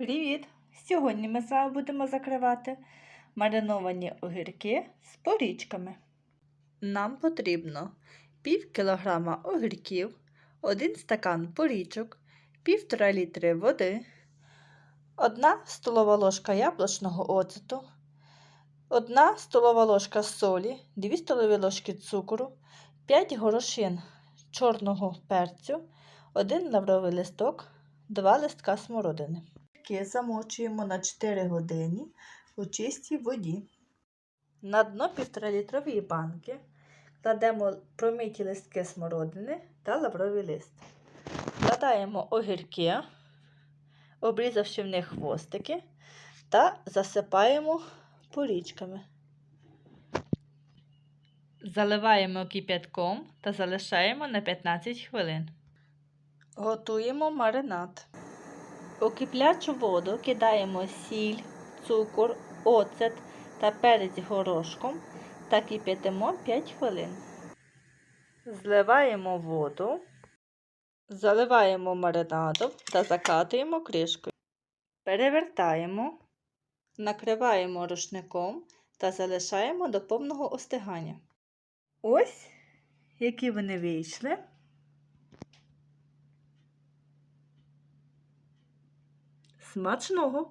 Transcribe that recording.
Привіт! Сьогодні ми з вами будемо закривати мариновані огірки з порічками. Нам потрібно пів кілограма огірків, 1 стакан порічок, півтора літри води, 1 столова ложка яблучного оцету, 1 столова ложка солі, 2 столові ложки цукру, 5 горошин чорного перцю, 1 лавровий листок, 2 листка смородини. Огірки замочуємо на 4 години у чистій воді. На дно 1,5 літрової банки кладемо промиті листки смородини та лавровий лист. Вкладаємо огірки, обрізавши в них хвостики, та засипаємо порічками. Заливаємо кип'ятком та залишаємо на 15 хвилин. Готуємо маринад. У киплячу воду кидаємо сіль, цукор, оцет та перець горошком та кип'ятимо 5 хвилин. Зливаємо воду, заливаємо маринадом та закатуємо кришкою. Перевертаємо, накриваємо рушником та залишаємо до повного остигання. Ось які вони вийшли. Смачного!